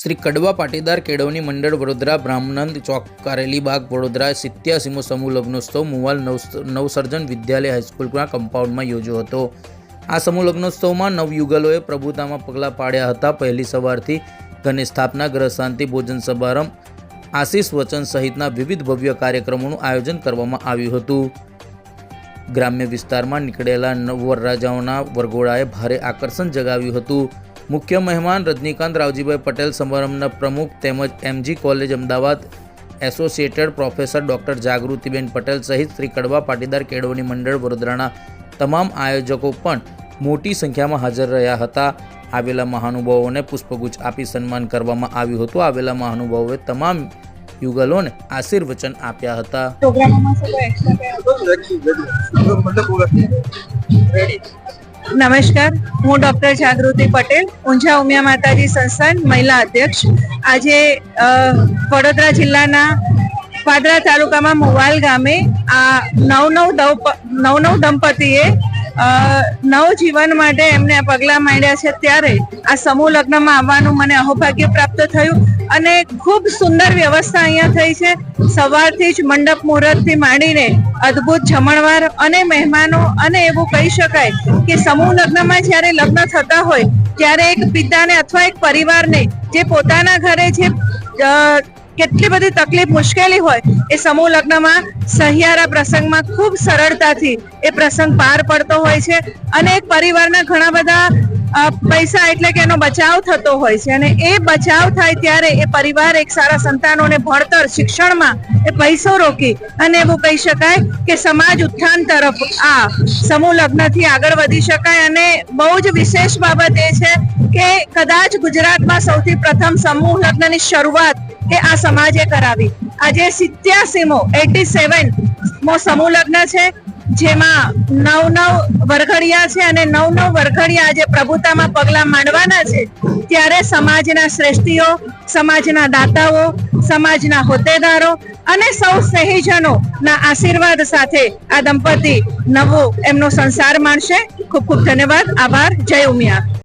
શ્રી કડવા પાટીદાર કેળવણી મંડળ વડોદરા બ્રાહ્મણંદ ચોક કારેલીબાગ વડોદરા સિત્યાસીમો સમૂહ લગ્નોત્સવ મુવાલ નવ નવસર્જન વિદ્યાલય હાઈસ્કૂલના કમ્પાઉન્ડમાં યોજ્યો હતો. આ સમૂહ લગ્નોત્સવમાં નવયુગલોએ પ્રભુતામાં પગલાં પાડ્યા હતા. પહેલી સવારથી ગણેશ સ્થાપના ગ્રહ શાંતિ ભોજન સમારંભ, આશીષ વચન સહિતના વિવિધ ભવ્ય કાર્યક્રમોનું આયોજન કરવામાં આવ્યું હતું. ગ્રામ્ય વિસ્તારમાં નીકળેલા નવવરરાજાઓના વરઘોડાએ ભારે આકર્ષણ જગાવ્યું હતું. મુખ્ય મહેમાન રજનીકાંત રાવજીભાઈ પટેલ સમારંભના પ્રમુખ તેમજ MG college Ahmedabad associated professor doctor જાગૃતિબેન પટેલ સહિત શ્રી કડવા પાટીદાર કેળવણી મંડળ વડોદરાના તમામ આયોજકો પણ મોટી સંખ્યામાં હાજર રહ્યા હતા. આવેલા મહાનુભાવોને પુષ્પગુચ્છ આપી સન્માન કરવામાં આવ્યું હતું. આવેલા મહાનુભાવોએ તમામ યુગલોને આશીર્વચન આપ્યા હતા. પ્રોગ્રામમાં નમસ્કાર, હું ડોક્ટર જાગૃતિ પટેલ, ઊંઝા ઉમિયા માતાજી સંસ્થાન મહિલા અધ્યક્ષ. આજે વડોદરા જિલ્લાના પાદરા તાલુકામાં મુવાલ ગામે આ નવ નવ નવ નવ દંપતીએ નવજીવન માટે એમને પગલાં માંડ્યા છે ત્યારે આ સમૂહ લગ્નમાં આવવાનું મને અહોભાગ્ય પ્રાપ્ત થયું અને ખૂબ સુંદર વ્યવસ્થા અહીંયા થઈ છે. સવારથી જ મંડપ મુહૂર્તથી માંડીને અદ્ભુત જમણવાર અને મહેમાનો અને એવું કહી શકાય કે સમૂહ લગ્નમાં જ્યારે લગ્ન થતા હોય, ત્યારે એક પિતાને અથવા એક પરિવારને જે પોતાના ઘરે જે કેટલી બધી તકલીફ મુશ્કેલી હોય એ સમૂહ લગ્નમાં સહિયારા પ્રસંગમાં ખૂબ સરળતાથી એ પ્રસંગ પાર પડતો હોય છે. અને એક પરિવારના ઘણા બધા પૈસા એટલે કે એનો બચાવ થતો હોય છે અને એ બચાવ થાય ત્યારે એ પરિવાર એક સારા સંતાનોને ભણતર, શિક્ષણમાં એ પૈસો રોકી અને એવું કહી શકાય કે સમાજ ઉત્થાન તરફ આ સમૂહ લગ્નથી આગળ વધી શકાય અને બહુ જ વિશેષ બાબત એ છે કે કદાચ ગુજરાતમાં સૌથી પ્રથમ સમૂહ લગ્નની શરૂઆત એ આ સમાજે કરાવી. આજે સિત્યાસીમો, એટી સેવન મો સમૂહ લગ્ન છે. જેમાં નવ નવ વરઘડિયા છે અને નવ નવ વરઘડિયા આજે પ્રભુતામાં પગલા માંડવાના છે. ત્યારે સમાજના શ્રેષ્ઠીઓ, સમાજના દાતાઓ, સમાજના હોદ્દેદારો અને સૌ સ્નેહીજનો ના આશીર્વાદ સાથે આ દંપતી નવો એમનો સંસાર માણશે. ખૂબ ખૂબ ધન્યવાદ. આભાર. જય ઉમિયા.